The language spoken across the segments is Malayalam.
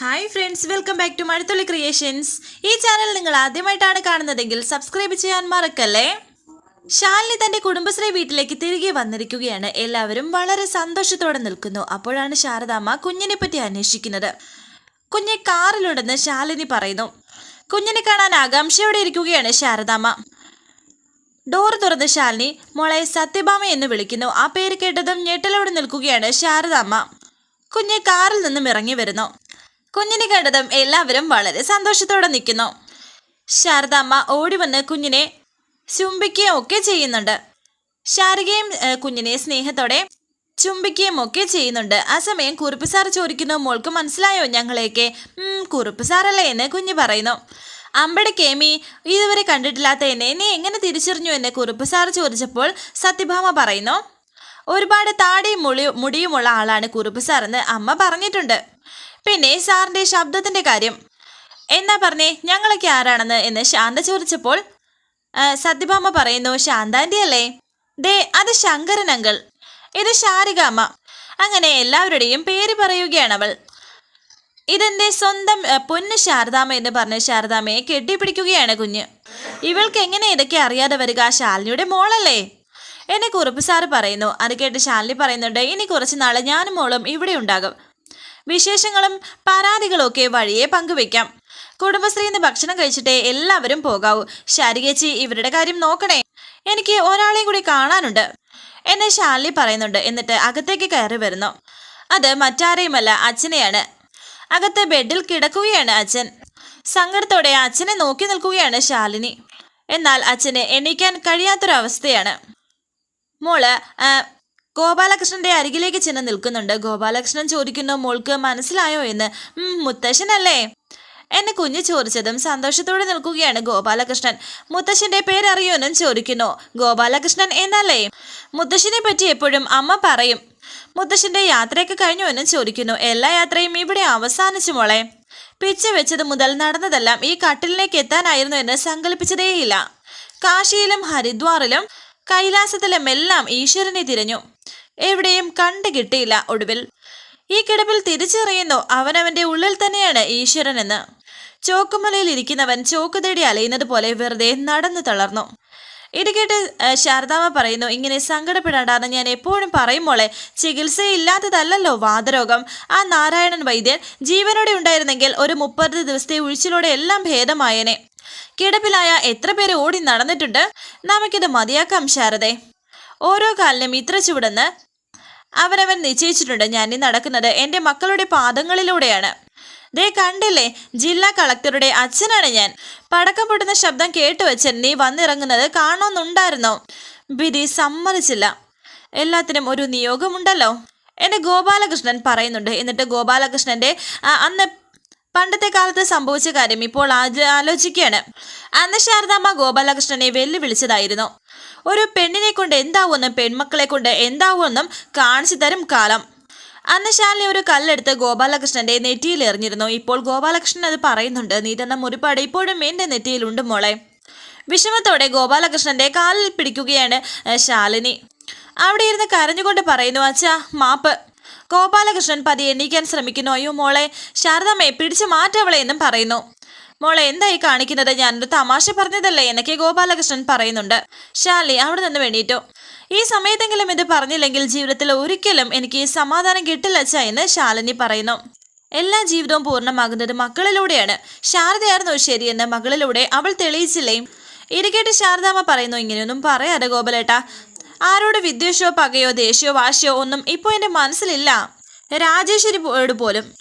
Hi friends welcome back to Mazhathulli creations ഈ ചാനൽ നിങ്ങൾ ആദ്യമായിട്ടാണ് കാണുന്നതെങ്കിൽ സബ്സ്ക്രൈബ് ചെയ്യാൻ മറക്കല്ലേ? ശാലിനി തന്റെ കുടുംബശ്രീ വീട്ടിലേക്ക് തിരികെ വന്നിരിക്കുകയാണ്. എല്ലാവരും വളരെ സന്തോഷത്തോടെ നിൽക്കുന്നു. അപ്പോഴാണ് ശാരദാമ്മ കുഞ്ഞിനെ പറ്റി അന്വേഷിക്കുന്നത്. കുഞ്ഞെ കാറിലുണ്ടെന്ന് ശാലിനി പറയുന്നു. കുഞ്ഞിനെ കാണാൻ ആകാംക്ഷയോടെ ഇരിക്കുകയാണ് ശാരദാമ്മ. ഡോർ തുറന്ന് ശാലിനി മോളെ സത്യഭാമ എന്ന് വിളിക്കുന്നു. ആ പേര് കേട്ടതും ഞെട്ടലോടെ നിൽക്കുകയാണ് ശാരദാമ്മ. കുഞ്ഞ് കാറിൽ നിന്നും ഇറങ്ങി വരുന്നു. കുഞ്ഞിനെ കണ്ടതും എല്ലാവരും വളരെ സന്തോഷത്തോടെ നിൽക്കുന്നു. ശാരദാമ്മ ഓടി വന്ന് കുഞ്ഞിനെ ചുംബിക്കുകയും ഒക്കെ ചെയ്യുന്നുണ്ട്. ശാരികയും കുഞ്ഞിനെ സ്നേഹത്തോടെ ചുംബിക്കുകയും ഒക്കെ ചെയ്യുന്നുണ്ട്. ആ സമയം കുറുപ്പ് സാർ ചോദിക്കുന്നു മോൾക്ക് മനസ്സിലായോ ഞങ്ങളെയൊക്കെ? "ഉം, കുറുപ്പ് സാറല്ലേ എന്ന് കുഞ്ഞ് പറയുന്നു. അമ്പടെ കേമി ഇതുവരെ കണ്ടിട്ടില്ലാത്ത എന്നെ നീ എങ്ങനെ തിരിച്ചറിഞ്ഞു? എന്ന് കുറുപ്പ് സാർ ചോദിച്ചപ്പോൾ സത്യഭാമ പറയുന്നു ഒരുപാട് താടിയും മുളി മുടിയുമുള്ള ആളാണ് കുറുപ്പ് സാർ എന്ന് അമ്മ പറഞ്ഞിട്ടുണ്ട്. പിന്നെ സാറിന്റെ ശബ്ദത്തിന്റെ കാര്യം. എന്നാ പറഞ്ഞേ ഞങ്ങളൊക്കെ ആരാണെന്ന് എന്ന് ശാന്ത ചോദിച്ചപ്പോൾ സത്യഭാമ പറയുന്നു ശാന്താന്റി അല്ലേ? ദേ അത് ശങ്കരൻ അങ്കിൾ. ഇത് ശാരികാമ്മ. അങ്ങനെ എല്ലാവരുടെയും പേര് പറയുകയാണ് അവൾ. ഇതെന്റെ സ്വന്തം പൊന്ന് ശാരദാമ എന്ന് പറഞ്ഞ് ശാരദാമ്മയെ കെട്ടിപ്പിടിക്കുകയാണ് കുഞ്ഞ്. ഇവൾക്ക് എങ്ങനെ ഇതൊക്കെ അറിയാതെ വരിക? ശാലിനിയുടെ മോളല്ലേ? എന്നെ കുറുപ്പ് സാറ് പറയുന്നു. അത് കേട്ട് ശാലിനി പറയുന്നുണ്ട് ഇനി കുറച്ച് നാളെ ഞാനും മോളും ഇവിടെ ഉണ്ടാകും. വിശേഷങ്ങളും പരാതികളും ഒക്കെ വഴിയെ പങ്കുവെക്കാം കുടുംബശ്രീയിൽ നിന്ന് ഭക്ഷണം കഴിച്ചിട്ടേ എല്ലാവരും പോകാവൂ. ശാരികേച്ചി ഇവരുടെ കാര്യം നോക്കണേ. എനിക്ക് ഒരാളെയും കൂടി കാണാനുണ്ട്. എന്നെ ശാലിനി പറയുന്നുണ്ട്. എന്നിട്ട് അകത്തേക്ക് കയറി വരുന്നു. അത് മറ്റാരെയുമല്ല അച്ഛനെയാണ്. അകത്ത് ബെഡിൽ കിടക്കുകയാണ് അച്ഛൻ. സങ്കടത്തോടെ അച്ഛനെ നോക്കി നിൽക്കുകയാണ് ശാലിനി. എന്നാൽ അച്ഛനെ എണീക്കാൻ കഴിയാത്തൊരവസ്ഥയാണ്. മോൾ ഗോപാലകൃഷ്ണന്റെ അരികിലേക്ക് ചെന്ന് നിൽക്കുന്നുണ്ട്. ഗോപാലകൃഷ്ണൻ ചോദിക്കുന്നു മോൾക്ക് മനസ്സിലായോ എന്ന്? "ഉം, മുത്തശ്ശനല്ലേ? എന്നെ കുഞ്ഞു ചോദിച്ചതും സന്തോഷത്തോടെ നിൽക്കുകയാണ് ഗോപാലകൃഷ്ണൻ. മുത്തശ്ശന്റെ പേരറിയോന്നും ചോദിക്കുന്നു ഗോപാലകൃഷ്ണൻ എന്നല്ലേ? മുത്തശ്ശനെ പറ്റി എപ്പോഴും അമ്മ പറയും. മുത്തശ്ശന്റെ യാത്രയൊക്കെ കഴിഞ്ഞു എന്നും ചോദിക്കുന്നു എല്ലാ യാത്രയും ഇവിടെ അവസാനിച്ചു മോളെ. പിച്ച വെച്ചത് മുതൽ നടന്നതെല്ലാം ഈ കട്ടിലിലേക്ക് എത്താനായിരുന്നു എന്ന് സങ്കല്പിച്ചതേയില്ല. കാശിയിലും ഹരിദ്വാറിലും കൈലാസത്തിലും എല്ലാം ഈശ്വരനെ തിരഞ്ഞു. എവിടെയും കണ്ടു കിട്ടിയില്ല ഒടുവിൽ. ഈ കിടപ്പിൽ തിരിച്ചറിയുന്നു അവനവന്റെ ഉള്ളിൽ തന്നെയാണ് ഈശ്വരനെന്ന്. ചോക്കുമലയിൽ ഇരിക്കുന്നവൻ ചോക്ക് തേടി അലയുന്നത് പോലെ വെറുതെ നടന്നു തളർന്നു. ഇത് കേട്ട് ശാരദാമ പറയുന്നു ഇങ്ങനെ സങ്കടപ്പെടാണ്ടാന്ന് ഞാൻ എപ്പോഴും പറയും മോളെ. ചികിത്സയില്ലാത്തതല്ലല്ലോ വാതരോഗം. ആ നാരായണൻ വൈദ്യൻ ജീവനോടെ ഉണ്ടായിരുന്നെങ്കിൽ ഒരു മുപ്പത് ദിവസത്തെ ഉഴിച്ചിലൂടെ എല്ലാം ഭേദമായേനെ. കിടപ്പിലായ എത്ര പേര് ഓടി നടന്നിട്ടുണ്ട് നമുക്കിത് മതിയാക്കാം ശാരദേ. ഓരോ കാലിനും ഇത്ര ചൂടെന്ന് അവരവൻ നിശ്ചയിച്ചിട്ടുണ്ട്. ഞാൻ ഈ നടക്കുന്നത് എന്റെ മക്കളുടെ പാദങ്ങളിലൂടെയാണ്. ദേ കണ്ടില്ലേ? ജില്ലാ കളക്ടറുടെ അച്ഛനാണ് ഞാൻ. പടക്കം പൊട്ടുന്ന ശബ്ദം കേട്ടുവച്ചൻ നീ വന്നിറങ്ങുന്നത് കാണണമെന്നുണ്ടായിരുന്നോ ബിരി സമ്മതിച്ചില്ല. എല്ലാത്തിനും ഒരു നിയോഗമുണ്ടല്ലോ. എന്നെ ഗോപാലകൃഷ്ണൻ പറയുന്നുണ്ട്. എന്നിട്ട് ഗോപാലകൃഷ്ണന്റെ അന്ന് പണ്ടത്തെ കാലത്ത് സംഭവിച്ച കാര്യം ഇപ്പോൾ ആലോചിക്കുകയാണ്. അന്ന് ശാരദാമ്മ ഗോപാലകൃഷ്ണനെ വെല്ലുവിളിച്ചതായിരുന്നു. ഒരു പെണ്ണിനെ കൊണ്ട് എന്താവുമെന്നും പെൺമക്കളെ കൊണ്ട് എന്താവുമെന്നും കാണിച്ചു തരും കാലം. അന്ന് ശാലിനി ഒരു കല്ലെടുത്ത് ഗോപാലകൃഷ്ണന്റെ നെറ്റിയിൽ എറിഞ്ഞിരുന്നു. ഇപ്പോൾ ഗോപാലകൃഷ്ണൻ അത് പറയുന്നുണ്ട്. നീ തന്ന മുറിപ്പാട് ഇപ്പോഴും എന്റെ നെറ്റിയിലുണ്ട് മോളെ. വിഷമത്തോടെ ഗോപാലകൃഷ്ണന്റെ കാലിൽ പിടിക്കുകയാണ് ശാലിനി. അവിടെ ഇരുന്ന് കരഞ്ഞുകൊണ്ട് പറയുന്നു അച്ഛാ മാപ്പ്. ഗോപാലകൃഷ്ണൻ പതിയെ എണീക്കാൻ ശ്രമിക്കുന്നു. അയ്യോ മോളെ ശാരദമ്മയെ പിടിച്ചു മാറ്റവളെ എന്നും പറയുന്നു. മോളെ എന്തായി കാണിക്കുന്നത്? ഞാനൊരു തമാശ പറഞ്ഞതല്ലേ? എന്നൊക്കെ ഗോപാലകൃഷ്ണൻ പറയുന്നുണ്ട്. ശാലി അവിടെ നിന്ന് വേണ്ടിയിട്ടു ഈ സമയത്തെങ്കിലും ഇത് പറഞ്ഞില്ലെങ്കിൽ ജീവിതത്തിൽ ഒരിക്കലും എനിക്ക് സമാധാനം കിട്ടില്ല അച്ഛ എന്ന് ശാലിനി പറയുന്നു. എല്ലാ ജീവിതവും പൂർണമാകുന്നത് മക്കളിലൂടെയാണ്. ശാരദയായിരുന്നു ശരിയെന്ന് മകളിലൂടെ അവൾ തെളിയിച്ചില്ലേ? ഇരിക്കേട്ട് ശാരദാമ്മ പറയുന്നു. ഇങ്ങനെയൊന്നും പറയാതെ ഗോപാലേട്ടാ ആരോട് വിദ്വേഷോ പകയോ ദേഷ്യോ വാശിയോ ഒന്നും ഇപ്പോൾ എന്റെ മനസ്സിലില്ല. രാജേശ്വരിയോട് പോലും.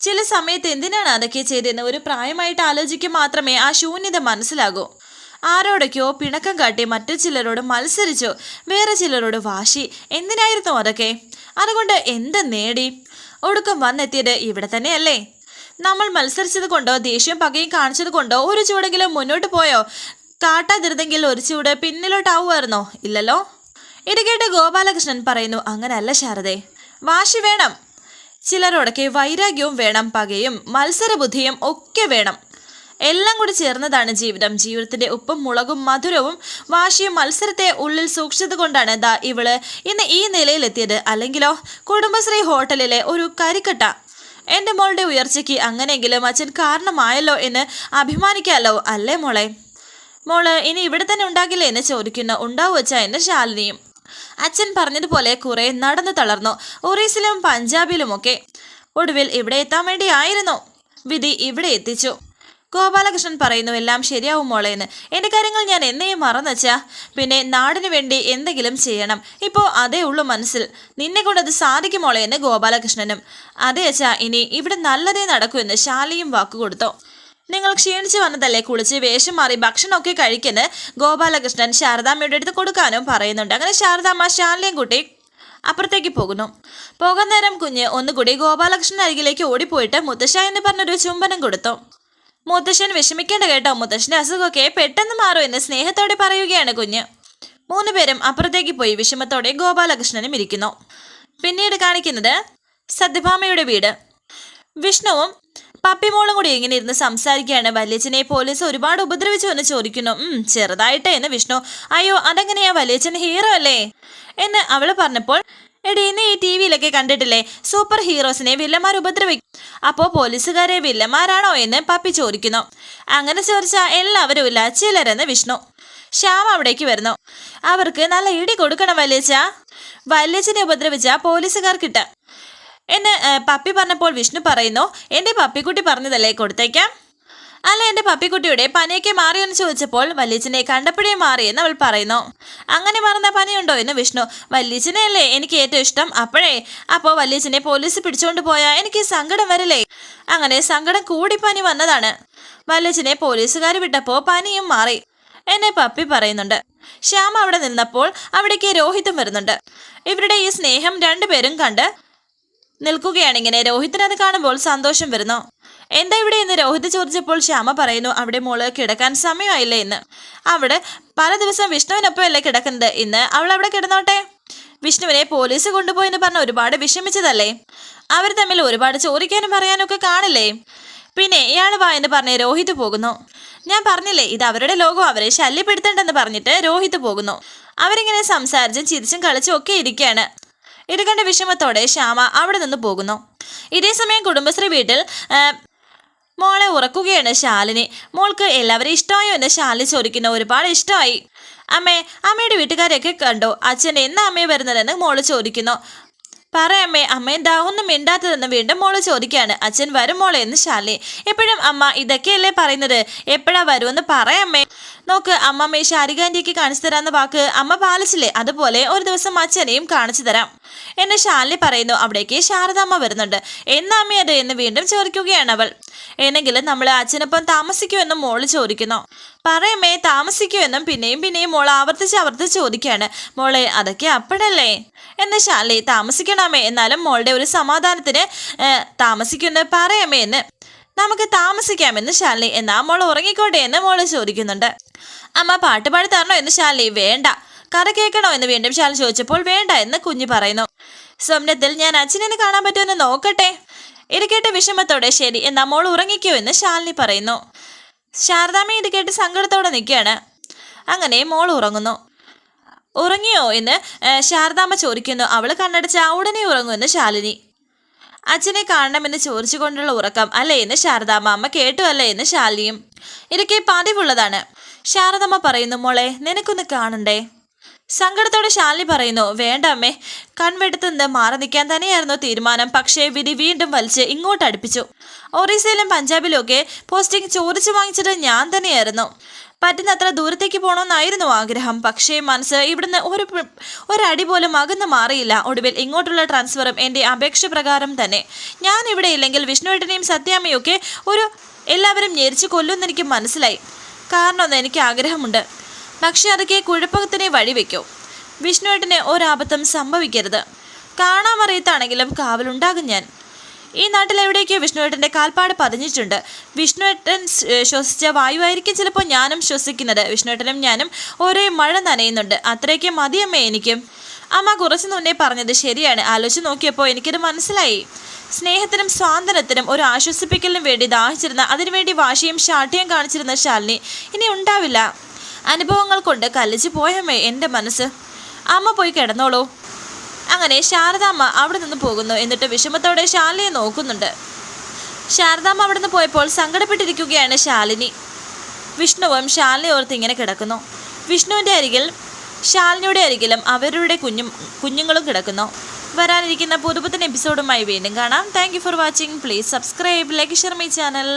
ചില സമയത്ത് എന്തിനാണ് അതൊക്കെ ചെയ്തതെന്ന് ഒരു പ്രായമായിട്ട് ആലോചിക്കുക മാത്രമേ ആ ശൂന്യത മനസ്സിലാകൂ. ആരോടൊക്കെയോ പിണക്കം കാട്ടി മറ്റു ചിലരോട് മത്സരിച്ചു വേറെ ചിലരോട് വാശി. എന്തിനായിരുന്നു അതൊക്കെ? അതുകൊണ്ട് എന്ത് നേടി? ഒടുക്കം വന്നെത്തിയത് ഇവിടെ തന്നെയല്ലേ? നമ്മൾ മത്സരിച്ചത് കൊണ്ടോ ദേഷ്യം പകയും കാണിച്ചത് കൊണ്ടോ ഒരു ചൂടെങ്കിലും മുന്നോട്ട് പോയോ? കാട്ടാതിരുന്നെങ്കിൽ ഒരു ചൂട് പിന്നിലോട്ടാവുമായിരുന്നോ? ഇല്ലല്ലോ? ഇത് കേട്ട് ഗോപാലകൃഷ്ണൻ പറയുന്നു അങ്ങനല്ല ശാരദേ. വാശി വേണം. ചിലരോടൊക്കെ വൈരാഗ്യവും വേണം പകയും മത്സരബുദ്ധിയും ഒക്കെ വേണം. എല്ലാം കൂടി ചേർന്നതാണ് ജീവിതം. ജീവിതത്തിന്റെ ഉപ്പും മുളകും മധുരവും വാശിയും മത്സരത്തെ ഉള്ളിൽ സൂക്ഷിച്ചത് കൊണ്ടാണ് ദാ ഇവൾ ഇന്ന് ഈ നിലയിലെത്തിയത്. അല്ലെങ്കിലോ കുടുംബശ്രീ ഹോട്ടലിലെ ഒരു കരിക്കട്ട. എന്റെ മോളുടെ ഉയർച്ചയ്ക്ക് അങ്ങനെയെങ്കിലും അച്ഛൻ കാരണമായല്ലോ എന്ന് അഭിമാനിക്കാമല്ലോ അല്ലേ മോളെ? മോൾ ഇനി ഇവിടെ തന്നെ ഉണ്ടാകില്ലേ എന്ന് ചോദിക്കുന്ന. ഉണ്ടാവുവച്ച എന്റെ ശാലിനിയും. അച്ഛൻ പറഞ്ഞതുപോലെ കുറെ നടന്നു തളർന്നു. ഒറീസിലും പഞ്ചാബിലുമൊക്കെ. ഒടുവിൽ ഇവിടെ എത്താൻ വേണ്ടിയായിരുന്നു. വിധി ഇവിടെ എത്തിച്ചു. ഗോപാലകൃഷ്ണൻ പറയുന്നു എല്ലാം ശരിയാവും മോളെ എന്ന്. കാര്യങ്ങൾ ഞാൻ എന്നെയും മറന്നുവച്ചാ പിന്നെ നാടിനു വേണ്ടി എന്തെങ്കിലും ചെയ്യണം. ഇപ്പോ അതേ ഉള്ളു മനസ്സിൽ. നിന്നെ കൊണ്ടത് സാധിക്കും മോളെ എന്ന് ഗോപാലകൃഷ്ണനും. അതെ അച്ഛാ ഇനി ഇവിടെ നല്ലതേ നടക്കൂ എന്ന് ശാലിയും വാക്കുകൊടുത്തു നിങ്ങൾ ക്ഷീണിച്ച് വന്നതല്ലേ കുളിച്ച് വേഷം മാറി ഭക്ഷണമൊക്കെ കഴിക്കുന്ന ഗോപാലകൃഷ്ണൻ ശാരദാമ്മയുടെ അടുത്ത് കൊടുക്കാനും പറയുന്നുണ്ട്. അങ്ങനെ ശാരദാമ്മ ശാലിനെയും കുട്ടി അപ്പുറത്തേക്ക് പോകുന്നു. പോകാൻ നേരം കുഞ്ഞ് ഒന്നുകൂടി ഗോപാലകൃഷ്ണൻ അരികിലേക്ക് ഓടിപ്പോയിട്ട് മുത്തശ്ശ എന്ന് പറഞ്ഞൊരു ചുംബനം കൊടുത്തു. മുത്തശ്ശൻ വിഷമിക്കേണ്ട കേട്ടോ. മുത്തശ്ശന്റെ അസുഖമൊക്കെ പെട്ടെന്ന് മാറും എന്ന് സ്നേഹത്തോടെ പറയുകയാണ് കുഞ്ഞ്. മൂന്നുപേരും അപ്പുറത്തേക്ക് പോയി വിഷമത്തോടെ ഗോപാലകൃഷ്ണനും ഇരിക്കുന്നു. പിന്നീട് കാണിക്കുന്നത് സത്യഭാമയുടെ വീട്. വിഷ്ണുവും പപ്പിമോളും കൂടി ഇങ്ങനെ ഇരുന്ന് സംസാരിക്കുകയാണ്. വല്യച്ഛനെ പോലീസ് ഒരുപാട് ഉപദ്രവിച്ചു എന്ന് ചോദിക്കുന്നു. ഉം ചെറുതായിട്ടേ എന്ന് വിഷ്ണു. അയ്യോ അതെങ്ങനെയാ? വല്യച്ഛൻ ഹീറോ അല്ലേ? എന്ന് അവൾ പറഞ്ഞപ്പോൾ എടി ഇന്ന് ഈ ടി വിയിലൊക്കെ കണ്ടിട്ടില്ലേ? സൂപ്പർ ഹീറോസിനെ വില്ലന്മാർ ഉപദ്രവിക്കും. അപ്പോൾ പോലീസുകാരെ വില്ലന്മാരാണോ എന്ന് പപ്പി ചോദിക്കുന്നു. അങ്ങനെ ചോദിച്ചാൽ എല്ലാവരും ഇല്ല ചിലരെന്ന് വിഷ്ണു. ശ്യാം അവിടേക്ക് വരുന്നു. അവർക്ക് നല്ല ഇടി കൊടുക്കണം വല്യച്ച വല്യച്ഛനെ ഉപദ്രവിച്ച പോലീസുകാർക്കിട്ട്. എന്ന് പപ്പി പറഞ്ഞപ്പോൾ വിഷ്ണു പറയുന്നു എന്റെ പപ്പിക്കുട്ടി പറഞ്ഞതല്ലേ കൊടുത്തേക്കാം അല്ല എന്റെ പപ്പിക്കുട്ടിയുടെ പനിയൊക്കെ മാറിയോ എന്ന് ചോദിച്ചപ്പോൾ വല്യച്ഛനെ കണ്ടപ്പോഴേ മാറിയെന്ന് അവൾ പറയുന്നു. അങ്ങനെ മറന്ന പനിയുണ്ടോ? എന്ന് വിഷ്ണു. വല്യച്ഛനെയല്ലേ എനിക്ക് ഏറ്റവും ഇഷ്ടം അപ്പോഴേ. അപ്പോൾ വല്യച്ഛനെ പോലീസ് പിടിച്ചുകൊണ്ട് പോയാൽ എനിക്ക് സങ്കടം വരില്ലേ? അങ്ങനെ സങ്കടം കൂടി പനി വന്നതാണ്. വല്യച്ഛനെ പോലീസുകാർ വിട്ടപ്പോൾ പനിയും മാറി. എന്നെ പപ്പി പറയുന്നുണ്ട്. ശ്യാം അവിടെ നിന്നപ്പോൾ അവിടേക്ക് രോഹിതും വരുന്നുണ്ട്. ഇവരുടെ ഈ സ്നേഹം രണ്ടുപേരും കണ്ട് നിൽക്കുകയാണ് ഇങ്ങനെ രോഹിത്തിന് അത് കാണുമ്പോൾ സന്തോഷം വരുന്നു. എന്താ ഇവിടെ എന്ന് രോഹിത് ചോദിച്ചപ്പോൾ ശ്യാമ പറയുന്നു അവിടെ മോൾ കിടക്കാൻ സമയമായില്ലേ എന്ന് അവിടെ പല ദിവസം വിഷ്ണുവിനൊപ്പം അല്ലേ കിടക്കുന്നത്? ഇന്ന് അവൾ അവിടെ കിടന്നോട്ടെ? വിഷ്ണുവിനെ പോലീസ് കൊണ്ടുപോയെന്ന് പറഞ്ഞ് ഒരുപാട് വിഷമിച്ചതല്ലേ? അവർ തമ്മിൽ ഒരുപാട് ചോദിക്കാനും പറയാനും ഒക്കെ കാണില്ലേ? പിന്നെ ഇയാൾ വാ എന്ന് പറഞ്ഞ് രോഹിത് പോകുന്നു. ഞാൻ പറഞ്ഞില്ലേ ഇത് അവരുടെ ലോകം. അവരെ ശല്യപ്പെടുത്തണ്ടെന്ന് പറഞ്ഞിട്ട് രോഹിത് പോകുന്നു. അവരിങ്ങനെ സംസാരിച്ചും ചിരിച്ചും കളിച്ചും ഒക്കെ ഇരിക്കുകയാണ്. ഇത് കണ്ട വിഷമത്തോടെ ശ്യാമ അവിടെ നിന്ന് പോകുന്നു. ഇതേസമയം കുടുംബശ്രീ വീട്ടിൽ മോളെ ഉറക്കുകയാണ് ശാലിനി. മോൾക്ക് എല്ലാവരും ഇഷ്ടമായോ എന്ന് ശാലിനി ചോദിക്കുന്ന. ഒരുപാട് ഇഷ്ടമായി. അമ്മേ അമ്മയുടെ വീട്ടുകാരെയൊക്കെ കണ്ടു? അച്ഛൻ എന്നാ അമ്മയെ വരുന്നതെന്ന് മോൾ ചോദിക്കുന്നു. പറ അമ്മേ എന്താ ഒന്നും മിണ്ടാത്തതെന്ന് വീണ്ടും മോൾ ചോദിക്കുകയാണ്. അച്ഛൻ വരും മോളെ എന്ന് ശാലിനി. എപ്പോഴും അമ്മ ഇതൊക്കെയല്ലേ പറയുന്നത്? എപ്പോഴാ വരുമെന്ന് പറയമ്മേ നോക്ക് അമ്മമ്മയെ ശാരികാന്റിക്ക് കാണിച്ചു തരാന്ന് വാക്ക് അമ്മ പാലിച്ചില്ലേ? അതുപോലെ ഒരു ദിവസം അച്ഛനെയും കാണിച്ചു തരാം. എന്നെ ശാലിനി പറയുന്നു അവിടേക്ക് ശാരദാമ്മ വരുന്നുണ്ട്. എന്നാ അമ്മ അത്? എന്ന് വീണ്ടും ചോദിക്കുകയാണ് അവൾ. എന്നെങ്കിലും നമ്മൾ അച്ഛനൊപ്പം താമസിക്കുമെന്നും മോൾ ചോദിക്കുന്നു. പറയമ്മേ താമസിക്കുമെന്നും പിന്നെയും പിന്നെയും മോൾ ആവർത്തിച്ച് ആവർത്തിച്ച് ചോദിക്കുകയാണ്. മോളെ അതൊക്കെ അപ്പടല്ലേ എന്ന് ശാലി താമസിക്കണമേ എന്നാലും മോളുടെ ഒരു സമാധാനത്തിന് താമസിക്കുന്നു പറയമ്മേ എന്ന്. നമുക്ക് താമസിക്കാമെന്ന് ശാലിനി. എന്നാ മോൾ ഉറങ്ങിക്കോട്ടെ എന്ന് മോൾ ചോദിക്കുന്നുണ്ട്. അമ്മ പാട്ട് പാടി തരണോ എന്ന് ശാലി വേണ്ട. കഥ കേൾക്കണോ എന്ന് വീണ്ടും ശാലി ചോദിച്ചപ്പോൾ വേണ്ട എന്ന് കുഞ്ഞു പറയുന്നു. സ്വപ്നത്തിൽ ഞാൻ അച്ഛനെ കാണാൻ പറ്റുമെന്ന് നോക്കട്ടെ. ഇത് കേട്ട വിഷമത്തോടെ ശരി എന്നാ മോൾ ഉറങ്ങിക്കോ എന്ന് ശാലിനി പറയുന്നു. ശാരദാമ്മ ഇത് കേട്ട് സങ്കടത്തോടെ നിൽക്കുകയാണ്. അങ്ങനെ മോൾ ഉറങ്ങുന്നു. ഉറങ്ങിയോ എന്ന് ശാരദാമ്മ ചോദിക്കുന്നു. അവൾ കണ്ണടച്ച ഉടനെ ഉറങ്ങുമെന്ന് ശാലിനി. അച്ഛനെ കാണണമെന്ന് ചോദിച്ചുകൊണ്ടുള്ള ഉറക്കം അല്ലേ എന്ന് ശാരദാമ്മ അമ്മ കേട്ടു അല്ലേ എന്ന് ശാലിനിയും. ഇതൊക്കെ പതിവുള്ളതാണ്. ശാരദാമ്മ പറയുന്നു മോളെ നിനക്കൊന്ന് കാണണ്ടേ? സങ്കടത്തോടെ ശാലിനി പറയുന്നു വേണ്ട അമ്മേ കൺവെടുത്ത് നിന്ന് മാറി നിൽക്കാൻ തന്നെയായിരുന്നു തീരുമാനം. പക്ഷേ വിധി വീണ്ടും വലിച്ച് ഇങ്ങോട്ട് അടുപ്പിച്ചു. ഒറീസയിലും പഞ്ചാബിലൊക്കെ പോസ്റ്റിംഗ് ചോദിച്ചു വാങ്ങിച്ചത് ഞാൻ തന്നെയായിരുന്നു. പറ്റുന്നത്ര ദൂരത്തേക്ക് പോകണമെന്നായിരുന്നു ആഗ്രഹം. പക്ഷേ മനസ്സ് ഇവിടുന്ന് ഒരു ഒരടി പോലും അകന്ന് മാറിയില്ല. ഒടുവിൽ ഇങ്ങോട്ടുള്ള ട്രാൻസ്ഫറും എന്റെ അപേക്ഷ പ്രകാരം തന്നെ. ഞാൻ ഇവിടെ ഇല്ലെങ്കിൽ വിഷ്ണുവേട്ടനെയും സത്യാമ്മയും ഒക്കെ ഒരു എല്ലാവരും ഞെരിച്ച് കൊല്ലുമെന്ന് എനിക്ക് മനസ്സിലായി. കാരണമെന്ന് എനിക്ക് ആഗ്രഹമുണ്ട് പക്ഷേ അതൊക്കെ കുഴപ്പത്തിനെ വഴിവെക്കൂ. വിഷ്ണുവേട്ടന് ഒരാപത്തും സംഭവിക്കരുത്. കാണാമറിയത്താണെങ്കിലും കാവലുണ്ടാകും ഞാൻ. ഈ നാട്ടിൽ എവിടേക്കോ വിഷ്ണുവേട്ടന്റെ കാൽപ്പാട് പതിഞ്ഞിട്ടുണ്ട്. വിഷ്ണുവേട്ടൻ ശ്വസിച്ച വായുവായിരിക്കും ചിലപ്പോൾ ഞാനും ശ്വസിക്കുന്നത്. വിഷ്ണുവേട്ടനും ഞാനും ഒരേ മഴ നനയുന്നുണ്ട്. അത്രയ്ക്ക് മതിയമ്മേ എനിക്കും. അമ്മ കുറച്ചു മുന്നേ പറഞ്ഞത് ശരിയാണ്. ആലോചിച്ച് നോക്കിയപ്പോൾ എനിക്കത് മനസ്സിലായി. സ്നേഹത്തിനും സ്വാതന്ത്ര്യത്തിനും ഒരു ആശ്വസിപ്പിക്കലിനും വേണ്ടി ദാഹിച്ചിരുന്ന അതിനുവേണ്ടി വാശിയും ശാഠ്യം കാണിച്ചിരുന്ന ശാലിനി ഇനി ഉണ്ടാവില്ല. അനുഭവങ്ങൾ കൊണ്ട് കല്ലിച്ചു പോയമ്മേ എന്റെ മനസ്സ്. അമ്മ പോയി കിടന്നോളൂ. അങ്ങനെ ശാരദാമ്മ അവിടെ നിന്ന് പോകുന്നു. എന്നിട്ട് വിഷമത്തോടെ ശാലിനിയെ നോക്കുന്നുണ്ട്. ശാരദാമ്മ നിന്ന് പോയപ്പോൾ സങ്കടപ്പെട്ടിരിക്കുകയാണ് ശാലിനി. വിഷ്ണുവും ശാലിനി ഓർത്ത് ഇങ്ങനെ കിടക്കുന്നു. വിഷ്ണുവിന്റെ അരികിൽ ശാലിനിയുടെ അരികിലും അവരുടെ കുഞ്ഞും കുഞ്ഞുങ്ങളും കിടക്കുന്നു. വരാനിരിക്കുന്ന പുതുപുത്തൻ എപ്പിസോഡുമായി വീണ്ടും കാണാം. Thank for watching please subscribe like share my channel